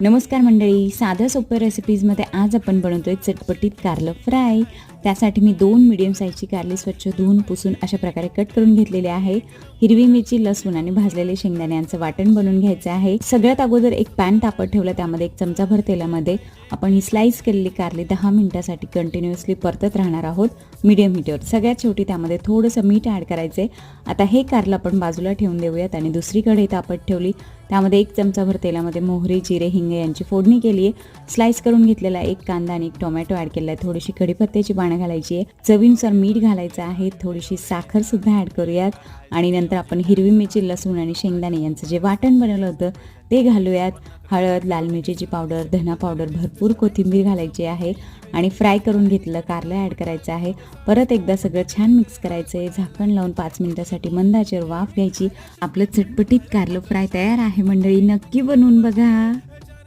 नमस्कार मंडळी साध्या सोप्या रेसिपीजमध्ये आज आपण बनवतोय चटपटीत कारलं फ्राय त्यासाठी मी दोन मिडियम साईजची कारली स्वच्छ धुवून पुसून अशा प्रकारे कट करून घेतलेली आहे. हिरवी मिरची लसूण आणि भाजलेले शेंगदाणे यांचं वाटण बनवून घ्यायचं आहे. सगळ्यात अगोदर एक पॅन तापत ठेवलं त्यामध्ये एक चमचाभर तेलामध्ये आपण ही स्लाइस केलेली कारली दहा मिनिटासाठी कंटिन्युअसली परतत राहणार आहोत. मीडियम हिटवर सगळ्यात शेवटी त्यामध्ये थोडंसं मीठ ॲड करायचे आता हे कारलं आपण बाजूला ठेवून देऊयात आणि दुसरी कढई तापत ठेवली. त्यामध्ये एक चमचाभर तेलामध्ये मोहरी जिरे हिंग यांची फोडणी केली आहे स्लाइस करून घेतलेला एक कांदा आणि एक टोमॅटो ॲड केला आहे. थोडीशी कढीपत्त्याची पानं घालायची आहे. चवीनुसार मीठ घालायचं आहे. थोडीशी साखर सुद्धा ॲड करूयात. आणि नंतर आपण हिरवी मिरची लसूण आणि शेंगदाणे यांचं जे वाटण बनवलं होतं ते घालूयात. हळद लाल मिरचीची पावडर धना पावडर भरपूर कोथिंबीर घालायची आहे. आणि फ्राय करून घेतलं कारलं ॲड करायचं आहे. परत एकदा सगळं छान मिक्स करायचं आहे झाकण लावून पाच मिनिटासाठी मंदाच्यावर वाफ घ्यायची. आपलं चटपटीत कारलं फ्राय तयार आहे मंडळी. नक्की बनवून बघा.